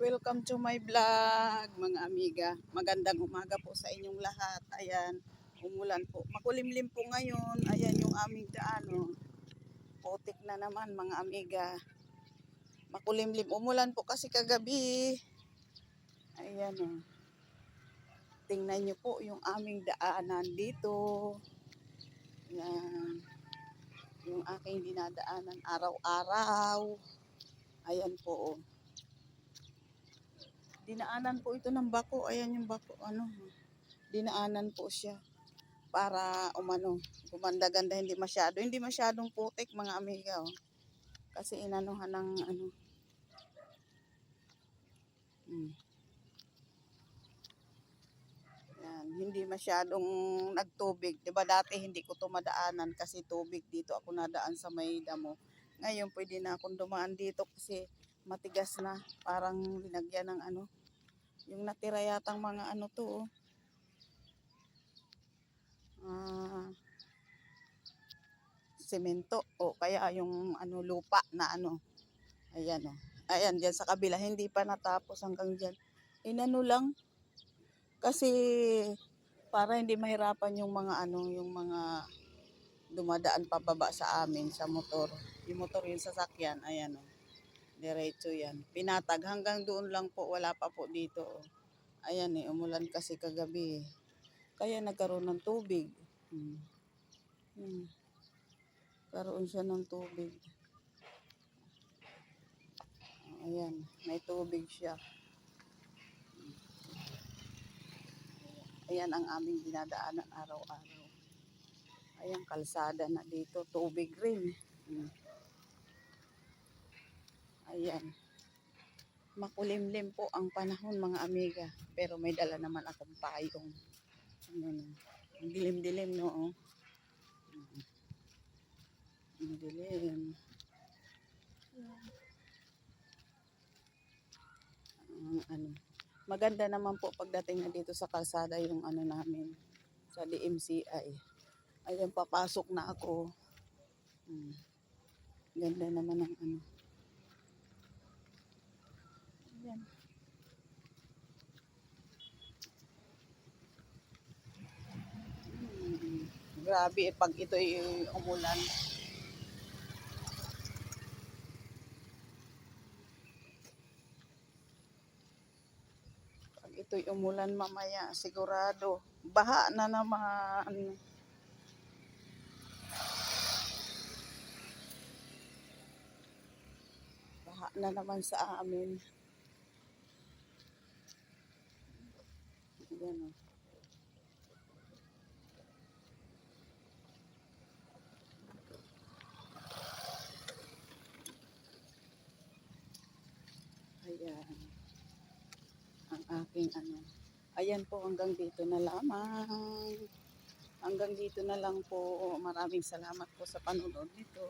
Welcome to my vlog, mga amiga. Magandang umaga po sa inyong lahat. Ayan, umulan po. Makulimlim po ngayon. Ayan yung aming daan. Oh. Putik na naman, mga amiga. Makulimlim. Umulan po kasi kagabi. Ayan oh. Tingnan nyo po yung aming daanan dito. Ayan. Yung aking dinadaanan araw-araw. Ayan po. Oh. Dinaanan po ito ng bako. Ayan yung bako. Ano, dinaanan po siya para umano, gumanda-ganda hindi masyado. Hindi masyadong putik mga amiga. Oh. Kasi inanuhan ng ano. Hmm. Yan, hindi masyadong nagtubig. 'Di ba dati hindi ko tumadaanan kasi tubig dito ako nadaan sa may damo. Ngayon pwede na akong dumaan dito kasi matigas na. Parang linagyan ng ano. Yung natira yatang mga ano to. Oh. Ah, semento o kaya yung ano lupa na ano. Ayan oh. Ayan diyan sa kabila hindi pa natapos hanggang diyan. Inano lang kasi para hindi mahirapan yung mga ano, yung mga dumadaan pababa sa amin sa motor. Yung motor yung sasakyan, ayan o. Diretso yan. Pinatag hanggang doon lang po, wala pa po dito. Ayan eh, umulan kasi kagabi. eh. Kaya nagkaroon ng tubig. Hmm. Hmm. Karoon siya ng tubig. Ayan, may tubig siya. Ayan ang aming dinadaanan araw-araw. Ayan, kalsada na dito. Tubig rin. Hmm. Ayan. Makulimlim po ang panahon mga amiga. Pero may dala naman akong payong. Ayan. Ang dilim-dilim no. oh. Ang dilim. Ang ano. Maganda naman po pagdating na dito sa kalsada yung ano namin sa DMCI. Ayan, papasok na ako. Hmm. Ganda naman ng ano. Ayan. Hmm. Grabe, eh, pag ito ay umulan. Pag ito'y umulan mamaya, sigurado, baha na naman. Baha na naman sa amin. Ayan Ayan. Ang aking ano. Ayan po hanggang dito na lamang. Hanggang dito na lang po. Maraming salamat po sa panonood nito.